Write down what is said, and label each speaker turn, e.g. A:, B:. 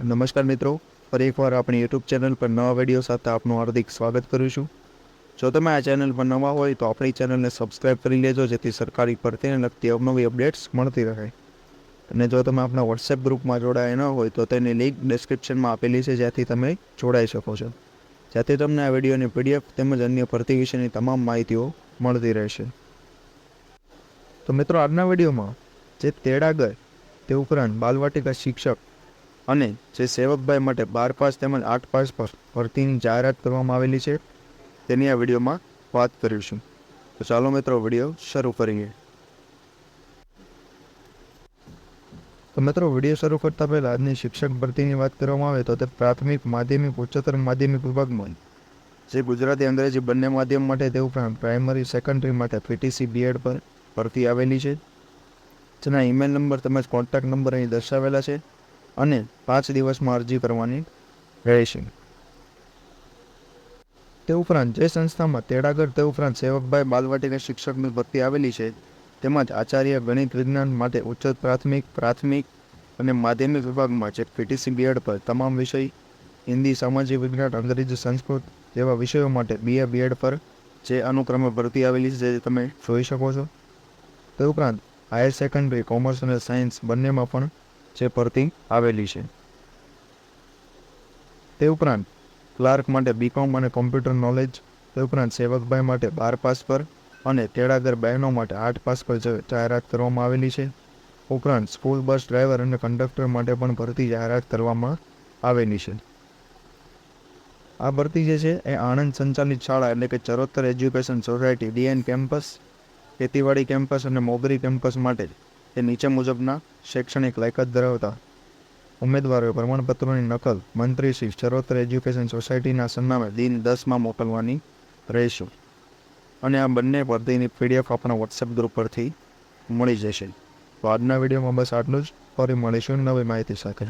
A: નમસ્કાર મિત્રો, ફરી એકવાર આપણી યુટ્યુબ ચેનલ પર નવા વીડિયો સાથે આપનું હાર્દિક સ્વાગત કરું છું. જો તમે આ ચેનલ પર નવા હોય તો આપણી ચેનલને સબસ્ક્રાઈબ કરી લેજો, જેથી સરકારી ભરતીને લગતી અવનવી અપડેટ્સ મળતી રહે. અને જો તમે આપણા વોટ્સએપ ગ્રુપમાં જોડાયા ન હોય તો તેની લિંક ડિસ્ક્રિપ્શનમાં આપેલી છે જ્યાંથી તમે જોડાઈ શકો છો. જ્યાંથી તમને આ વિડીયોની પીડીએફ તેમજ અન્ય ભરતી વિશેની તમામ માહિતીઓ મળતી રહેશે. તો મિત્રો, આજના વિડીયોમાં જે તેડાગર, તે ઉપરાંત બાલવાટિકા શિક્ષક અને જે સેવકભાઈ માટે બાર પાસ તેમજ આઠ પાસ પર ભરતીની જાહેરાત કરવામાં આવેલી છે, તેની આ વિડીયોમાં વાત કરીશું. તો ચાલો મિત્રો, વીડિયો શરૂ કરીએ. તો મિત્રો, વીડિયો શરૂ કરતા પહેલાં આજની શિક્ષક ભરતીની વાત કરવામાં આવે તો તે પ્રાથમિક, માધ્યમિક, ઉચ્ચતર માધ્યમિક વિભાગમાં જે ગુજરાતી અંગ્રેજી બંને માધ્યમ માટે તે ઉપરાંત પ્રાઇમરી, સેકન્ડરી માટે પીટીસી, બીએડ પર ભરતી આવેલી છે. જેના ઈમેલ નંબર તેમજ કોન્ટેક્ટ નંબર અહીં દર્શાવેલા છે. અને પાંચ દિવસમાં અરજી કરવાની રહેશે. તે ઉપરાંત જે સંસ્થામાં તેડાગર, તે ઉપરાંત સેવકભાઈ બાલવાટિકા શિક્ષકની ભરતી આવેલી છે, તેમજ આચાર્ય ગણિત વિજ્ઞાન માટે ઉચ્ચ પ્રાથમિક પ્રાથમિક અને માધ્યમિક વિભાગમાં જે પીટીસી બીએડ પર તમામ વિષય, હિન્દી, સામાજિક વિજ્ઞાન, અંગ્રેજી, સંસ્કૃત જેવા વિષયો માટે બીએ, બીએડ પર જે અનુક્રમે ભરતી આવેલી છે, જે તમે જોઈ શકો છો. તે ઉપરાંત હાયર સેકન્ડરી, કોમર્સ અને સાયન્સ બંનેમાં પણ જે પરથી આવેલી છે. તે ઉપરાંત ક્લાર્ક માટે બીકોમ અને કોમ્પ્યુટર નોલેજ, તે ઉપરાંત સેવકભાઈ માટે બાર પાસ પર અને તેડાગર બહેનો માટે આઠ પાસ પર જાહેરાત કરવામાં આવેલી છે. ઉપરાંત સ્કૂલ બસ ડ્રાઈવર અને કંડક્ટર માટે પણ ભરતી જાહેરાત કરવામાં આવેલી છે. આ ભરતી જે છે એ આણંદ સંચાલિત શાળા એટલે કે Charotar education society DN campus ખેતીવાડી કેમ્પસ અને મોગરી કેમ્પસ માટે તે નીચે મુજબના શૈક્ષણિક લાયકાત ધરાવતા ઉમેદવારોએ પ્રમાણપત્રોની નકલ મંત્રી શ્રી ચરોતર એજ્યુકેશન સોસાયટીના સરનામે દિન દસમાં મોકલવાની રહેશે. અને આ બંને ભરતીની પીડીએફ આપણા વોટ્સએપ ગ્રુપ પરથી મળી જશે. તો આજના વિડીયોમાં બસ આટલું જ. ફરી મળીશું નવી માહિતી સાથે.